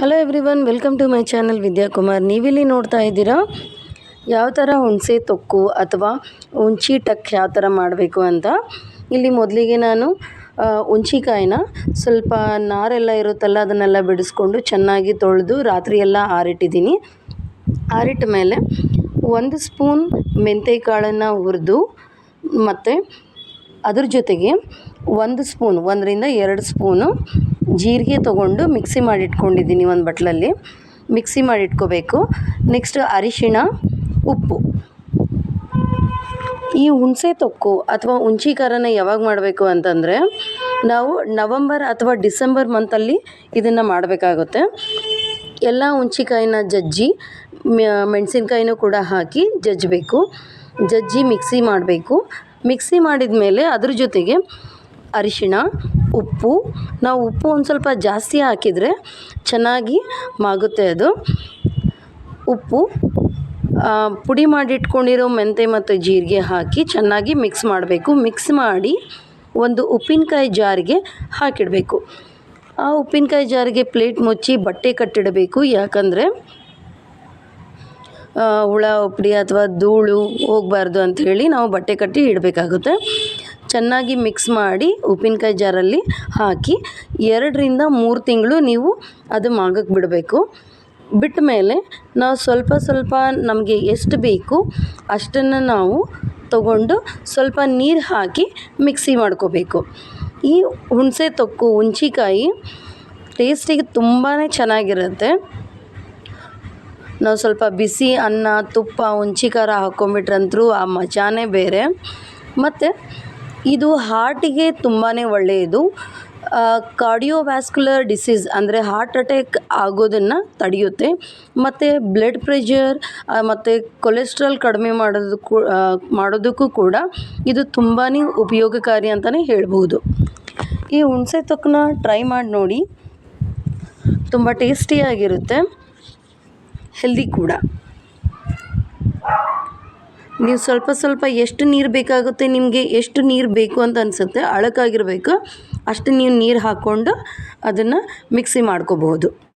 Hello everyone welcome to my channel Vidyakumar ನೀವಿಲ್ಲಿ ನೋಡ್ತಾ ಇದ್ದೀರಾ? ಯಾವ ಥರ ಹುಣಸೆ ತೊಕ್ಕು ಅಥವಾ ಹುಂಚಿ ಟಕ್ ಯಾವ ಥರ ಮಾಡಬೇಕು ಅಂತ? ಇಲ್ಲಿ ಮೊದಲಿಗೆ ನಾನು ಹುಂಚಿಕಾಯಿನ ಸ್ವಲ್ಪ ನಾರೆಲ್ಲ ಇರುತ್ತಲ್ಲ ಅದನ್ನೆಲ್ಲ ಬಿಡಿಸ್ಕೊಂಡು ಚೆನ್ನಾಗಿ ತೊಳೆದು ರಾತ್ರಿ ಎಲ್ಲ ಆರಿಟ್ಟಿದ್ದೀನಿ. ಆರಿಟ್ಟ ಮೇಲೆ ಒಂದು ಸ್ಪೂನ್ ಮೆಂತೆ ಕಾಳನ್ನು ಹುರಿದು ಮತ್ತು ಅದ್ರ ಜೊತೆಗೆ ಒಂದು ಸ್ಪೂನ್, ಒಂದರಿಂದ ಎರಡು ಸ್ಪೂನು ಜೀರಿಗೆ ತೊಗೊಂಡು ಮಿಕ್ಸಿ ಮಾಡಿ ಇಟ್ಕೊಂಡಿದ್ದೀನಿ ಒಂದು ಬಟ್ಲಲ್ಲಿ. ಮಿಕ್ಸಿ ಮಾಡಿ ಇಟ್ಕೋಬೇಕು ನೆಕ್ಸ್ಟ್ ಅರಿಶಿಣ, ಉಪ್ಪು. ಈ ಹುಣಸೆ ತೊಕ್ಕು ಅಥವಾ ಖಾರನ ಯಾವಾಗ ಮಾಡಬೇಕು ಅಂತಂದರೆ ನಾವು ನವಂಬರ್ ಅಥವಾ ಡಿಸೆಂಬರ್ ಮಂತಲ್ಲಿ ಇದನ್ನು ಮಾಡಬೇಕಾಗುತ್ತೆ. ಎಲ್ಲ ಹುಣಸಿಕಾಯಿನ ಜಜ್ಜಿ ಮೆಣಸಿನ್ಕಾಯಿನೂ ಕೂಡ ಹಾಕಿ ಜಜ್ಜಬೇಕು. ಜಜ್ಜಿ ಮಿಕ್ಸಿ ಮಾಡಬೇಕು. ಮಿಕ್ಸಿ ಮಾಡಿದ ಮೇಲೆ ಅದ್ರ ಜೊತೆಗೆ ಅರಿಶಿಣ ಉಪ್ಪು. ನಾವು ಉಪ್ಪು ಒಂದು ಸ್ವಲ್ಪ ಜಾಸ್ತಿ ಹಾಕಿದರೆ ಚೆನ್ನಾಗಿ ಮಾಗುತ್ತೆ ಅದು. ಉಪ್ಪು ಪುಡಿ ಮಾಡಿಟ್ಕೊಂಡಿರೋ ಮೆಂತೆ ಮತ್ತು ಜೀರಿಗೆ ಹಾಕಿ ಚೆನ್ನಾಗಿ ಮಿಕ್ಸ್ ಮಾಡಬೇಕು. ಮಿಕ್ಸ್ ಮಾಡಿ ಒಂದು ಉಪ್ಪಿನಕಾಯಿ ಜಾರಿಗೆ ಹಾಕಿಡಬೇಕು. ಆ ಉಪ್ಪಿನಕಾಯಿ ಜಾರಿಗೆ ಪ್ಲೇಟ್ ಮುಚ್ಚಿ ಬಟ್ಟೆ ಕಟ್ಟಿಡಬೇಕು. ಯಾಕಂದರೆ ಹುಳ ಉಪ್ಪಡಿ ಅಥವಾ ಧೂಳು ಹೋಗಬಾರ್ದು ಅಂಥೇಳಿ ನಾವು ಬಟ್ಟೆ ಕಟ್ಟಿ ಇಡಬೇಕಾಗುತ್ತೆ. ಚೆನ್ನಾಗಿ ಮಿಕ್ಸ್ ಮಾಡಿ ಉಪ್ಪಿನಕಾಯಿ ಜಾರಲ್ಲಿ ಹಾಕಿ ಎರಡರಿಂದ ಮೂರು ತಿಂಗಳು ನೀವು ಅದು ಮಾಗಕ್ಕೆ ಬಿಡಬೇಕು. ಬಿಟ್ಟ ಮೇಲೆ ನಾವು ಸ್ವಲ್ಪ ಸ್ವಲ್ಪ ನಮಗೆ ಎಷ್ಟು ಬೇಕು ಅಷ್ಟನ್ನು ನಾವು ತಗೊಂಡು ಸ್ವಲ್ಪ ನೀರು ಹಾಕಿ ಮಿಕ್ಸಿ ಮಾಡ್ಕೋಬೇಕು. ಈ ಹುಣಸೆ ತೊಕ್ಕು, ಹುಣ್ಸಿಕಾಯಿ ಟೇಸ್ಟಿಗೆ ತುಂಬಾ ಚೆನ್ನಾಗಿರುತ್ತೆ. ನಾವು ಸ್ವಲ್ಪ ಬಿಸಿ ಅನ್ನ, ತುಪ್ಪ ಹುಂಚಿಖಾರ ಹಾಕ್ಕೊಂಬಿಟ್ರಂತೂ ಆ ಮಜಾನೇ ಬೇರೆ. ಮತ್ತು ಇದು ಹಾರ್ಟಿಗೆ ತುಂಬಾ ಒಳ್ಳೆಯದು. ಕಾರ್ಡಿಯೋವ್ಯಾಸ್ಕ್ಯುಲರ್ ಡಿಸೀಸ್ ಅಂದರೆ ಹಾರ್ಟ್ ಅಟ್ಯಾಕ್ ಆಗೋದನ್ನು ತಡೆಯುತ್ತೆ. ಮತ್ತು ಬ್ಲಡ್ ಪ್ರೆಷರ್ ಮತ್ತು ಕೊಲೆಸ್ಟ್ರಾಲ್ ಕಡಿಮೆ ಮಾಡೋದಕ್ಕೂ ಮಾಡೋದಕ್ಕೂ ಕೂಡ ಇದು ತುಂಬಾ ಉಪಯೋಗಕಾರಿ ಅಂತಲೇ ಹೇಳ್ಬೋದು. ಈ ಹುಣಸೆ ತೊಕ್ಕನ್ನ ಟ್ರೈ ಮಾಡಿ ನೋಡಿ. ತುಂಬ ಟೇಸ್ಟಿಯಾಗಿರುತ್ತೆ ಹೆಲ್ದಿ ಕೂಡ. ನೀವು ಸ್ವಲ್ಪ ಸ್ವಲ್ಪ ಎಷ್ಟು ನೀರು ಬೇಕಾಗುತ್ತೆ ನಿಮಗೆ ಎಷ್ಟು ನೀರು ಬೇಕು ಅಂತ ಅನಿಸುತ್ತೆ, ಅಳಕಾಗಿರಬೇಕು. ಅಷ್ಟು ನೀವು ನೀರು ಹಾಕ್ಕೊಂಡು ಅದನ್ನು ಮಿಕ್ಸಿ ಮಾಡ್ಕೋಬಹುದು.